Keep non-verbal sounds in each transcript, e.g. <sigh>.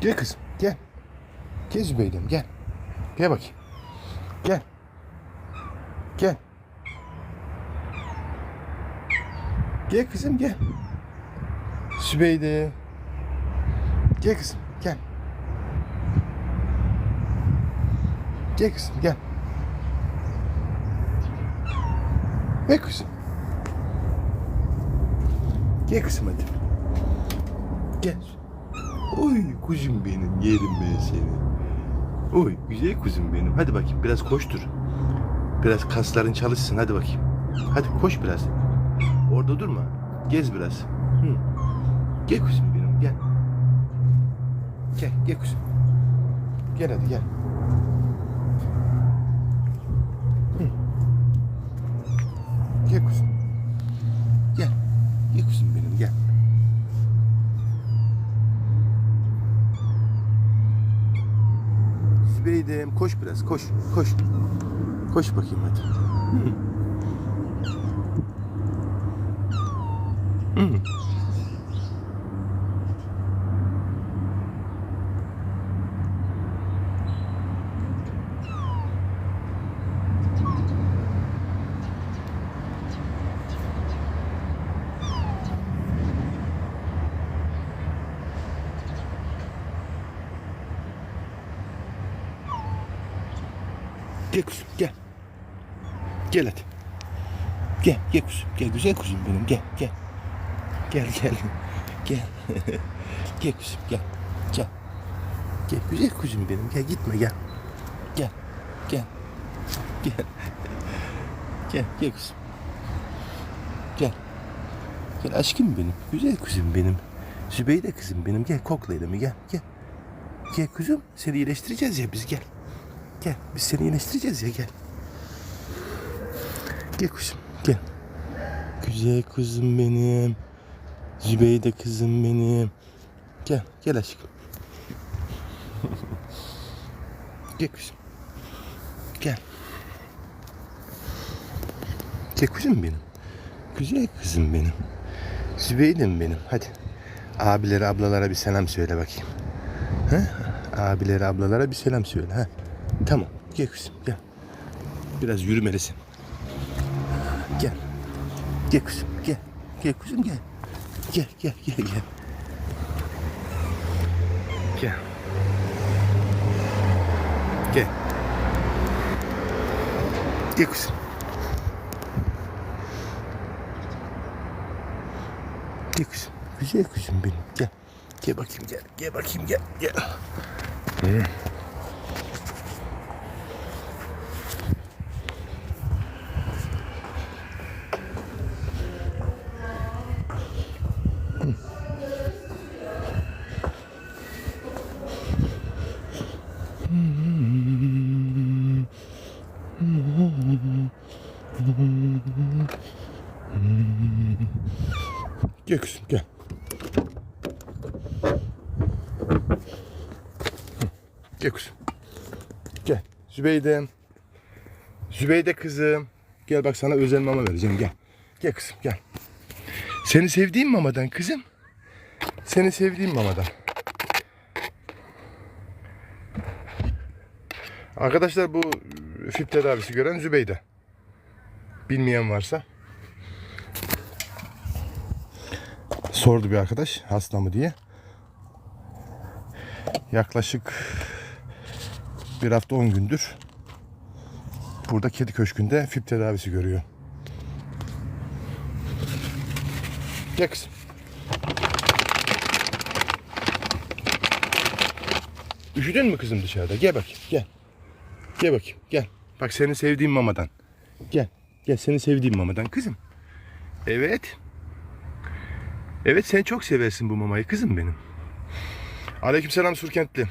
Gel kızım gel. Gel Zübeydem gel. Gel bakayım. Gel. Gel. Gel kızım gel. Sübeyde. Gel kızım gel. Gel kızım gel. Gel kızım. Gel kızım hadi. Gel. Oy kuzum benim yerim ben seni. Oy güzel kuzum benim. Hadi bakayım biraz koştur. Biraz kasların çalışsın hadi bakayım. Hadi koş biraz. Orada durma. Gez biraz. Hı. Gel kuzum benim gel. Gel gel kuzum. Gel hadi gel. Hı. Gel kuzum. Gel. Gel kuzum benim gel. Zübeyde'm koş biraz koş koş. Koş bakayım hadi. Hı. Hı. Gel kuzum gel. Gel hadi. Gel gel kuzum gel güzel kuzum benim gel gel. Gel gel. <laughs> Gel. <laughs> gel kuzum gel. Gel. Gel güzel kuzum benim gel gitme gel. Gel. Gel. Gel. <laughs> Gel gel kuzum. Gel. Gel aşkım benim. Güzel kuzum benim. Zübeyde kızım benim. Gel kokla elimi gel. Gel. Gel kuzum. Seni iyileştireceğiz ya biz gel. Gel biz seni iyileştireceğiz ya gel. Gel kuzum gel. Güzel kuzum benim. Zübeyde kızım benim. Gel gel aşkım. gel kuzum. Gel. Gel kuzum benim. Güzel kızım benim. Zübeyde'm benim. Hadi. Abilere ablalara bir selam söyle bakayım. Ha? Abilere ablalara bir selam söyle. Ha? Tamam. Gel kızım gel. Biraz yürümelisin. Gel. Gel kızım gel. Gel kızım gel. Gel gel gel gel. Gel. Gel. Gel kızım. Gel kızım. Güzel kızım benim. Gel. Gel bakayım gel. Gel bakayım gel. Gel. Hı. Gel kızım gel. Hı, Gel kızım. Gel. Zübeyde. Zübeyde kızım. Gel bak sana özel mama vereceğim gel. Gel kızım gel. Seni sevdiğim mamadan kızım. Seni sevdiğim mamadan. Arkadaşlar bu fip tedavisi gören Zübeyde. Bilmeyen varsa. sordu bir arkadaş hasta mı diye. Yaklaşık bir hafta 10 gündür burada kedi köşkünde fip tedavisi görüyor. Gel kızım. Üşüdün mü kızım dışarıda? Gel bakayım gel. Gel bakayım gel. Bak seni sevdiğim mamadan. Gel. Gel seni sevdiğim mamadan kızım. Evet. Evet sen çok seversin bu mamayı kızım benim. Aleykümselam Surkentli.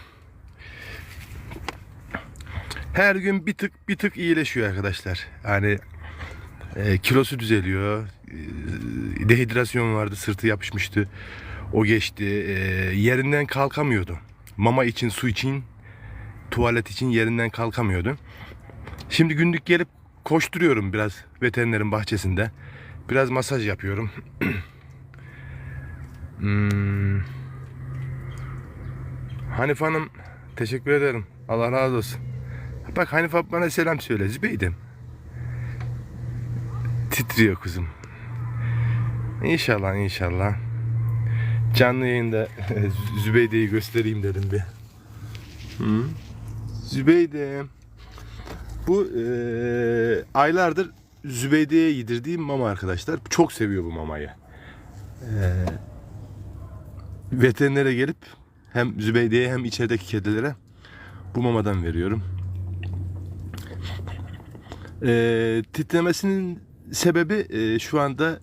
Her gün bir tık bir tık iyileşiyor arkadaşlar. Yani e, kilosu düzeliyor. E, dehidrasyon vardı, sırtı yapışmıştı. O geçti. E, yerinden kalkamıyordu. Mama için, su için, tuvalet için yerinden kalkamıyordu. Şimdi günlük gelip koşturuyorum biraz veterinerin bahçesinde. Biraz masaj yapıyorum. <clears throat> Hmm. Hanif Hanım teşekkür ederim. Allah razı olsun. Bak Hanif abi bana selam söyle Zübeyde'm. Titriyor kuzum. İnşallah inşallah. Canlı yayında <laughs> Zübeyde'yi göstereyim dedim bir. Hı? Zübeyde. Bu eee, aylardır Zübeyde'ye yedirdiğim mama arkadaşlar. Çok seviyor bu mamayı. Eee veterinere gelip hem Zübeyde'ye hem içerideki kedilere bu mamadan veriyorum. Eee, titremesinin sebebi eee, şu anda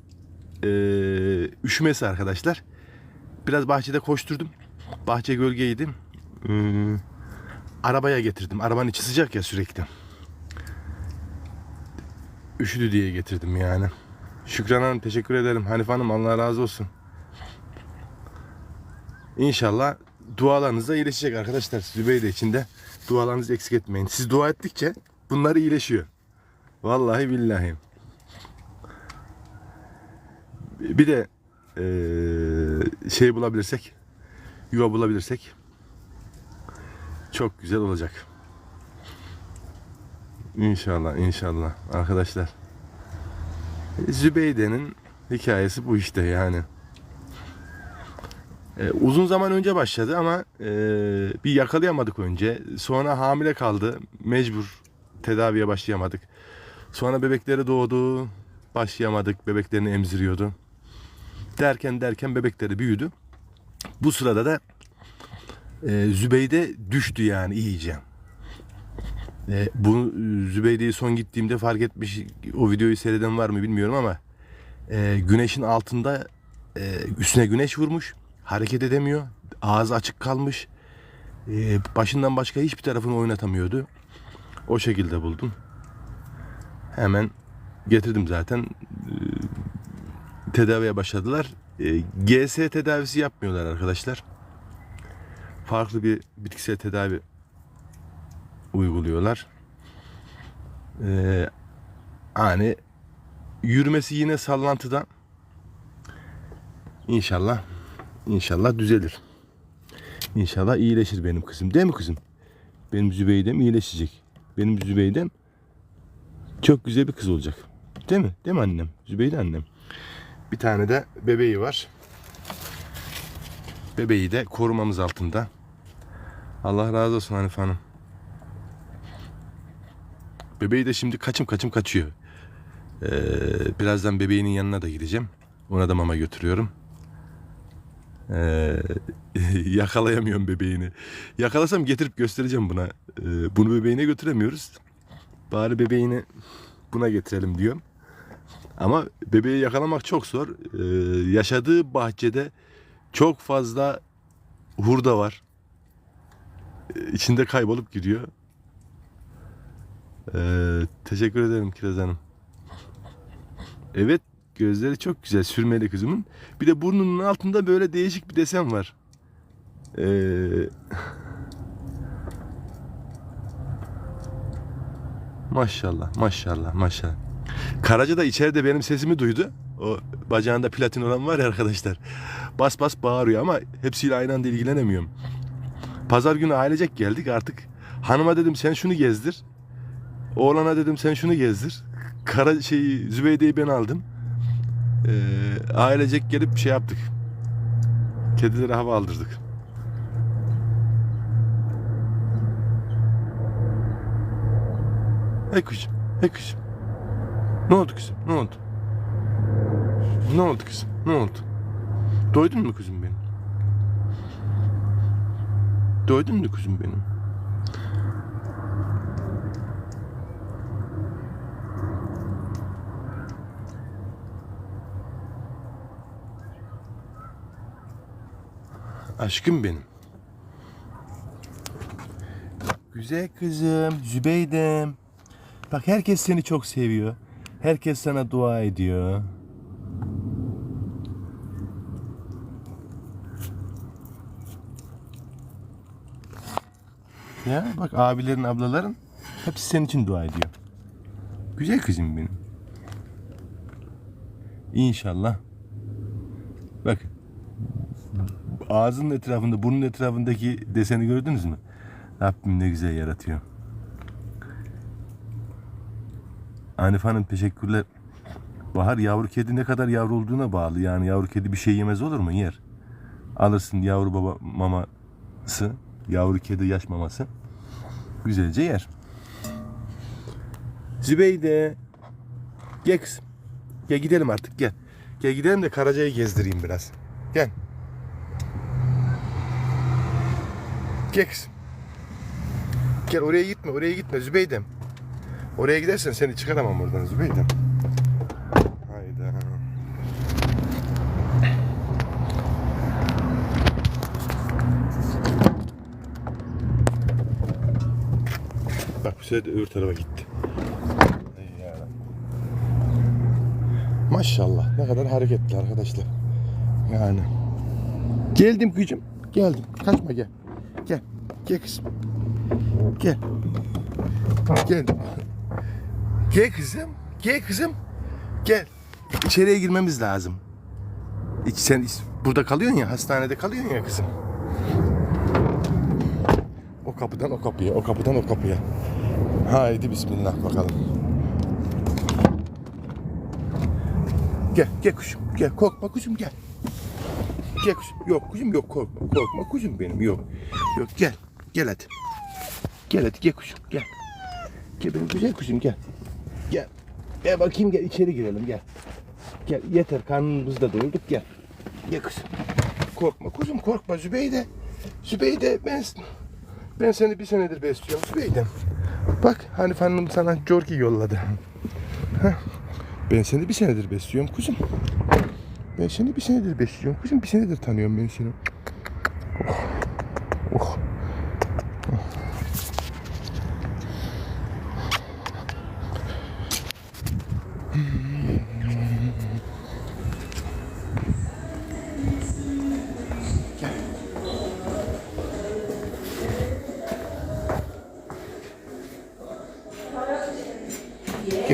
eee, üşümesi arkadaşlar. Biraz bahçede koşturdum. Bahçe gölgeydi. Eee, arabaya getirdim. Arabanın içi sıcak ya sürekli. Üşüdü diye getirdim yani. Şükran Hanım teşekkür ederim. Hanif Hanım Allah razı olsun. İnşallah dualarınız da iyileşecek arkadaşlar. Zübeyde için de dualarınızı eksik etmeyin. Siz dua ettikçe bunlar iyileşiyor. Vallahi billahi. Bir de eee, şey bulabilirsek, yuva bulabilirsek çok güzel olacak. İnşallah, inşallah arkadaşlar. Zübeyde'nin hikayesi bu işte yani. Ee, uzun zaman önce başladı ama e, bir yakalayamadık önce. Sonra hamile kaldı. Mecbur tedaviye başlayamadık. Sonra bebekleri doğdu. Başlayamadık. Bebeklerini emziriyordu. Derken derken bebekleri büyüdü. Bu sırada da e, Zübeyde düştü yani iyice. E, bu Zübeyde'yi son gittiğimde fark etmiş. O videoyu seyreden var mı bilmiyorum ama e, güneşin altında e, üstüne güneş vurmuş. Hareket edemiyor. Ağzı açık kalmış. E, başından başka hiçbir tarafını oynatamıyordu. O şekilde buldum. Hemen getirdim zaten. E, tedaviye başladılar. E, GS tedavisi yapmıyorlar arkadaşlar. Farklı bir bitkisel tedavi uyguluyorlar. E, hani yürümesi yine sallantıda. İnşallah İnşallah düzelir. İnşallah iyileşir benim kızım. Değil mi kızım? Benim Zübeydem iyileşecek. Benim Zübeydem çok güzel bir kız olacak. Değil mi? Değil mi annem? Zübeyde annem. Bir tane de bebeği var. Bebeği de korumamız altında. Allah razı olsun Hanife Hanım. Bebeği de şimdi kaçım kaçım kaçıyor. Ee, birazdan bebeğinin yanına da gideceğim. Ona da mama götürüyorum. Ee, <laughs> yakalayamıyorum bebeğini. Yakalasam getirip göstereceğim buna. Ee, bunu bebeğine götüremiyoruz. Bari bebeğini buna getirelim diyorum. Ama bebeği yakalamak çok zor. Ee, yaşadığı bahçede çok fazla hurda var. Ee, içinde kaybolup gidiyor. Ee, teşekkür ederim Kiraz Hanım. Evet Gözleri çok güzel sürmeli kızımın. Bir de burnunun altında böyle değişik bir desen var. Ee... Maşallah, maşallah, maşallah. Karaca da içeride benim sesimi duydu. O bacağında platin olan var ya arkadaşlar. Bas bas bağırıyor ama hepsiyle aynı anda ilgilenemiyorum. Pazar günü ailecek geldik artık. Hanıma dedim sen şunu gezdir. Oğlana dedim sen şunu gezdir. Kara şeyi Zübeyde'yi ben aldım e, ailecek gelip şey yaptık. Kedilere hava aldırdık. Hey kuşum, hey kuşum. Ne oldu kızım, ne oldu? Ne oldu kızım, ne oldu? Doydun mu kızım benim? Doydun mu kızım benim? Aşkım benim. Güzel kızım, Zübeydem. Bak herkes seni çok seviyor. Herkes sana dua ediyor. Ya bak abilerin, ablaların hepsi senin için dua ediyor. Güzel kızım benim. İnşallah. Bak ağzının etrafında, burnun etrafındaki deseni gördünüz mü? Rabbim ne güzel yaratıyor. Hanif Hanım teşekkürler. Bahar yavru kedi ne kadar yavru olduğuna bağlı. Yani yavru kedi bir şey yemez olur mu? Yer. Alırsın yavru baba maması, yavru kedi yaş maması. Güzelce yer. Zübeyde. Gel kızım. Gel gidelim artık gel. Gel gidelim de Karaca'yı gezdireyim biraz. Gel. Gel kızım. Gel oraya gitme oraya gitme Zübeydem. Oraya gidersen seni çıkaramam oradan Zübeydem. Hayda. Bak bu sefer öbür tarafa gitti. Maşallah ne kadar hareketli arkadaşlar. Yani. Geldim gücüm. Geldim. Kaçma gel. Gel. Gel kızım. Gel. Gel. Gel kızım. Gel kızım. Gel. İçeriye girmemiz lazım. İç, sen burada kalıyorsun ya, hastanede kalıyorsun ya kızım. O kapıdan o kapıya, o kapıdan o kapıya. Haydi bismillah bakalım. Gel, gel kuşum, gel. Korkma kuşum, gel. Gel kuşum. Yok kuşum, yok korkma. Korkma kuşum benim, yok. Yok, gel. Gel hadi. Gel hadi, gel kuşum, gel. Gel benim güzel kuşum. Gel. Gel bakayım, gel içeri girelim, gel. Gel, yeter karnımızı da doyurduk, gel. Gel kızım. Korkma kuzum, korkma Zübeyde. Zübeyde, ben... Ben seni bir senedir besliyorum Zübeyde. Bak Hanif Hanım sana Jorki yolladı. Heh. Ben seni bir senedir besliyorum kuzum. Ben seni bir senedir besliyorum kuzum. Bir senedir tanıyorum ben seni. Oh.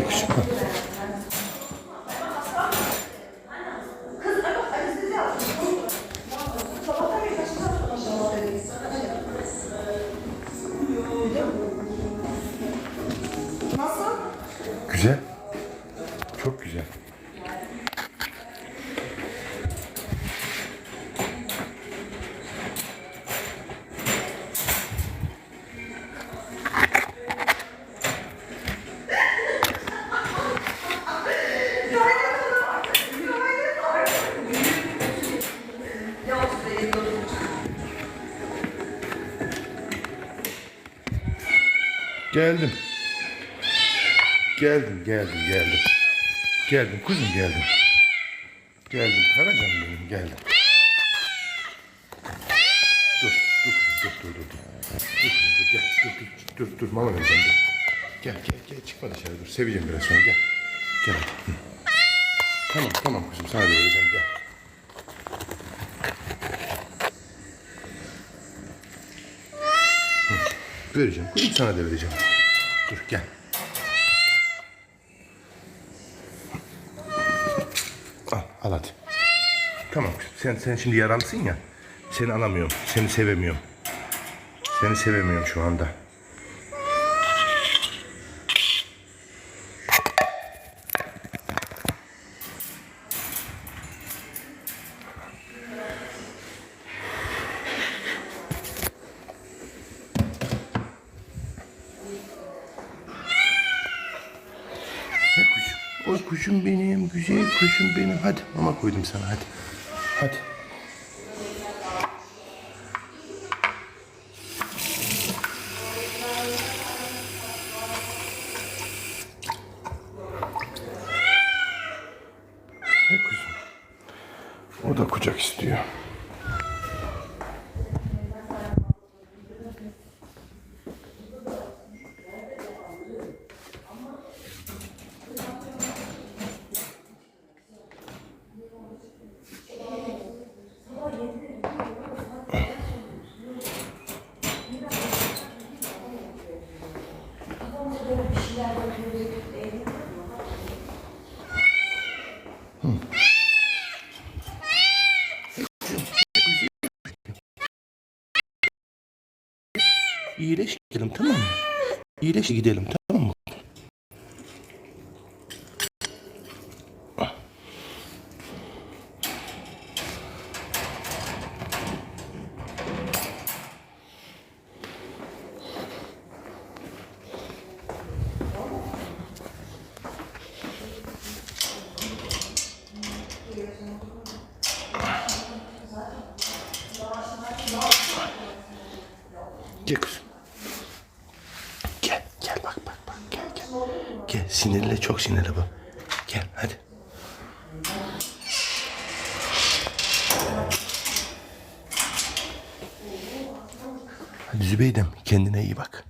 Gel Geldim. Geldim, geldim, geldim. Geldim kuzum geldim. Geldim karacam benim geldim. Dur, dur dur, dur, dur. Dur, dur, dur, gel, dur, dur, dur, dur, mama vereceğim, dur. Gel, gel, gel, çıkma dışarı, dur. Seveceğim biraz sonra, gel. Gel. Hı. Tamam, tamam kuzum, sana da vereceğim, gel. Hı. Vereceğim, kuzum sana da vereceğim. Dur, gel. Al, al hadi. Tamam sen, sen şimdi yaralısın ya. Seni alamıyorum, seni sevemiyorum. Seni sevemiyorum şu anda. Ne kuşum? Oy kuşum benim, güzel kuşum benim. Hadi mama koydum sana hadi. Hadi. Ne kuzum? O da kucak istiyor. böyle bir şeyler böyle ee, İyileş gidelim tamam mı? İyileş gidelim tamam Gel kızım. Gel, gel bak bak bak gel gel. Gel sinirli çok sinirli bu. Gel hadi. Hadi Zübeydem kendine iyi bak.